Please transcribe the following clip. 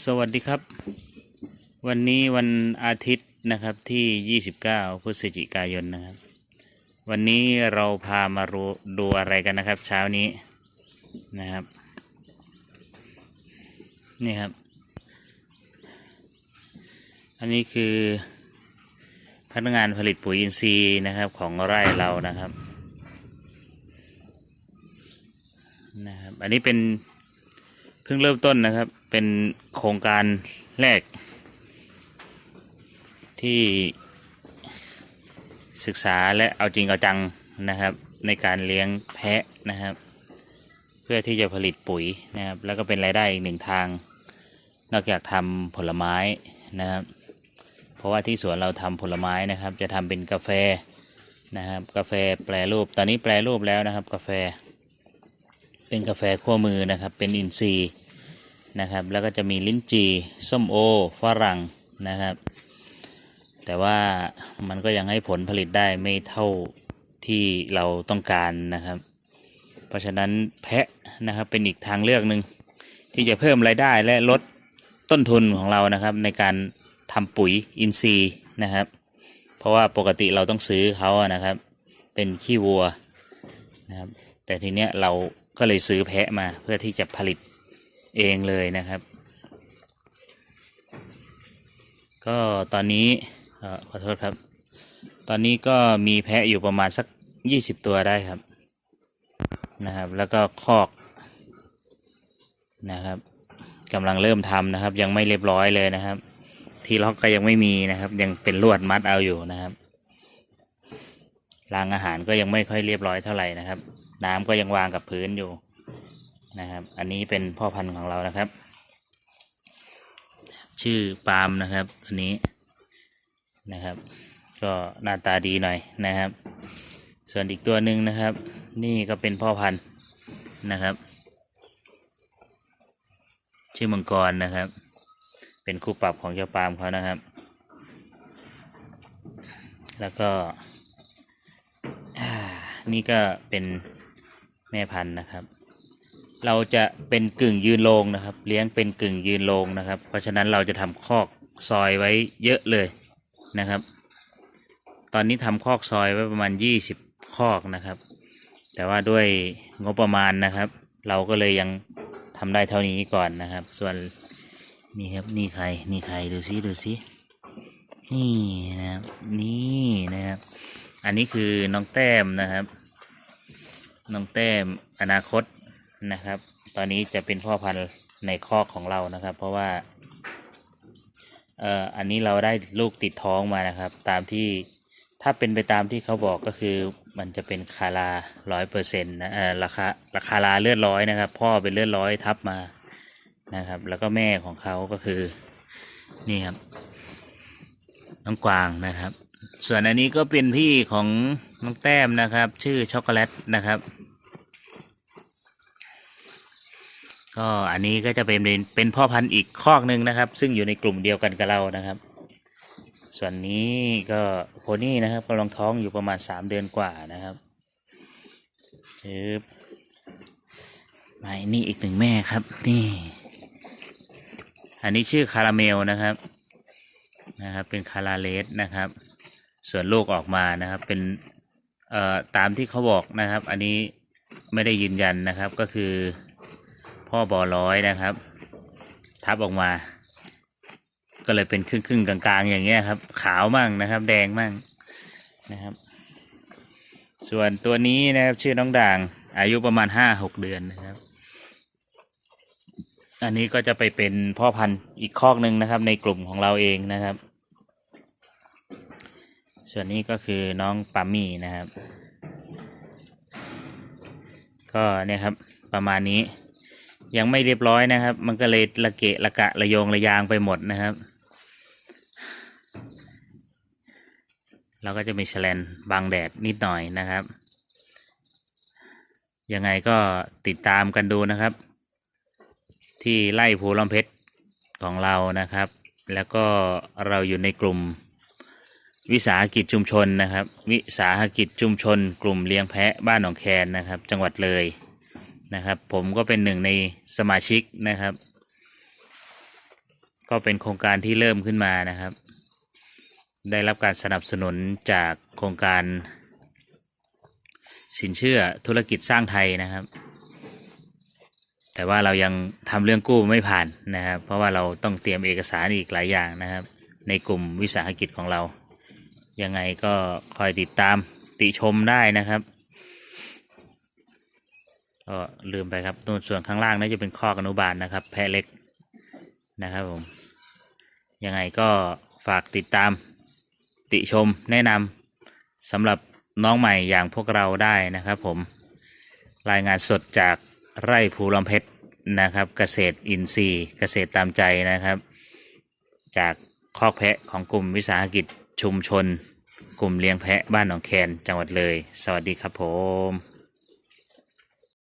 สวัสดีครับ วันนี้วันอาทิตย์นะครับที่ 29 พฤศจิกายนนะครับ วันนี้เราพามารู้ดูอะไรกันนะครับ เช้านี้นะครับนี่ครับ อันนี้คือพนักงานผลิตปุ๋ยอินทรีย์นะครับของไร่เรานะครับนะครับ อันนี้เป็น เพิ่งเริ่มต้นนะครับ เป็นโครงการแรก ที่ศึกษาและเอาจริงเอาจังนะครับ ในการเลี้ยงแพะนะครับ เพื่อที่จะผลิตปุ๋ยนะครับ แล้วก็เป็นรายได้อีกหนึ่งทาง นอกจากทำผลไม้นะครับ เพราะว่าที่สวนเราทำผลไม้นะครับ จะทำเป็นกาแฟนะครับ กาแฟแปรรูปตอนนี้แปรรูปแล้วนะครับ กาแฟ เป็นกาแฟขั้วมือนะครับ เป็นอินทรีย์นะครับ แล้วก็จะมีลิ้นจี่ส้มโอฝรั่งนะครับ แต่ว่ามันก็ยังให้ผลผลิตได้ไม่เท่าที่เราต้องการนะครับ เพราะฉะนั้นแพะนะครับเป็นอีกทางเลือกหนึ่งที่จะเพิ่มรายได้และลดต้นทุนของเรานะครับในการทำปุ๋ยอินทรีย์นะครับ เพราะว่าปกติเราต้องซื้อเขานะครับ เป็นขี้วัวนะครับ แต่ทีเนี้ยเรา ก็เลยซื้อแพะมาเพื่อที่จะผลิตเองเลยนะครับ ก็ตอนนี้ขอโทษครับ ตอนนี้ก็มีแพะอยู่ประมาณสักยี่สิบตัวได้ครับนะครับ แล้วก็คอกนะครับกำลังเริ่มทำนะครับ ยังไม่เรียบร้อยเลยนะครับ ที่ล็อกก็ยังไม่มีนะครับ ยังเป็นลวดมัดเอาอยู่นะครับรางอาหารก็ยังไม่ค่อยเรียบร้อยเท่าไหร่นะครับ น้ำก็ยังวางกับพื้นอยู่นะครับ อันนี้เป็นพ่อพันธุ์ของเรานะครับ ชื่อปาล์มนะครับตัวนี้นะครับ ก็หน้าตาดีหน่อยนะครับ ส่วนอีกตัวหนึ่งนะครับ นี่ก็เป็นพ่อพันธุ์นะครับ ชื่อมังกรนะครับ เป็นคู่ปรับของเจ้าปาล์มเขานะครับ แล้วก็นี่ก็เป็น แม่พันธุ์นะครับ เราจะเป็นกึ่งยืนโลงนะครับ เลี้ยงเป็นกึ่งยืนโลงนะครับ เพราะฉะนั้นเราจะทำคอกซอยไว้เยอะเลยนะครับ ตอนนี้ทำคอกซอยไว้ประมาณ 20 คอกนะครับ แต่ว่าด้วยงบประมาณนะครับ เราก็เลยยังทำได้เท่านี้ก่อนนะครับ ส่วนนี่ครับนี่ใครนี่ใครดูซิดูซินี่นะครับนี่นะครับ อันนี้คือน้องแต้มนะครับ น้องแต้มอนาคตนะครับ ตอนนี้จะเป็นพ่อพันธุ์ในคอกของเรานะครับ เพราะว่าเอ่ออันนี้เราได้ลูกติดท้องมานะครับ ตามที่ถ้าเป็นไปตามที่เขาบอกก็คือมันจะเป็นคาราร้อยเปอร์เซ็นต์นะเอ่อราคาราคาลาเลือดร้อยนะครับ พ่อเป็นเลือดร้อยทับมานะครับ แล้วก็แม่ของเขาก็คือนี่ครับน้องกวางนะครับ ส่วนอันนี้ก็เป็นพี่ของน้องแต้มนะครับ ชื่อช็อกโกแลตนะครับ ก็อันนี้ก็จะเป็นเป็นพ่อพันธุ์อีกคอกหนึ่งนะครับ ซึ่งอยู่ในกลุ่มเดียวกันกับเรานะครับ ส่วนนี้ก็โพนี่นะครับกำลังท้องอยู่ประมาณสามเดือนกว่านะครับชืบมานี่อีกหนึ่งแม่ครับ นี่ อันนี้ชื่อคาราเมลนะครับนะครับ เป็นคาราเลสนะครับ ส่วนลูกออกมานะครับ เป็นเอ่อตามที่เขาบอกนะครับ อันนี้ไม่ได้ยืนยันนะครับก็คือ พ่อบอร้อยนะครับ ทับออกมา ก็เลยเป็นครึ่งครึ่งๆกลางๆ อย่างเงี้ยครับ ขาวมั่งนะครับ แดงมั่งนะครับ ส่วนตัวนี้นะครับชื่อน้องด่าง อายุประมาณห้าหกเดือนนะครับ อันนี้ก็จะไปเป็นพ่อพันธุ์อีกคอกหนึ่งนะครับ ในกลุ่มของเราเองนะครับ ส่วนนี้ก็คือน้องปามี่นะครับ ก็เนี่ยครับประมาณนี้ ยังไม่เรียบร้อยนะครับ มันก็เลยละเกะละกะระโยงระยางไปหมดนะครับ เราก็จะมีแฉลนบังแดดนิดหน่อยนะครับ ยังไงก็ติดตามกันดูนะครับ ที่ไล่ภูลำเพชรของเรานะครับ แล้วก็เราอยู่ในกลุ่มวิสาหกิจชุมชนนะครับ วิสาหกิจชุมชน กลุ่มเลี้ยงแพะบ้านหนองแคนนะครับ จังหวัดเลย นะครับ ผมก็เป็นหนึ่งในสมาชิกนะครับ ก็เป็นโครงการที่เริ่มขึ้นมานะครับ ได้รับการสนับสนุนจากโครงการ สินเชื่อธุรกิจสร้างไทยนะครับ แต่ว่าเรายังทำเรื่องกู้ไม่ผ่านนะครับ เพราะว่าเราต้องเตรียมเอกสารอีกหลายอย่างนะครับ ในกลุ่มวิสาหกิจของเรา ยังไงก็คอยติดตามติชมได้นะครับ ก็ลืมไปครับตรงส่วนข้างล่างน่าจะเป็นข้อกอนุบาลนะครับ แพะเล็กนะครับผมยังไงก็ฝากติดตามติชมแนะนำสำหรับน้องใหม่อย่างพวกเราได้นะครับผมรายงานสดจากไร่ภูลำเพชรนะครับ เกษตรอินทรีย์ เกษตรตามใจนะครับ จากคอกแพะของกลุ่มวิสาหกิจชุมชน กลุ่มเลี้ยงแพะบ้านหนองแคนจังหวัดเลย สวัสดีครับผม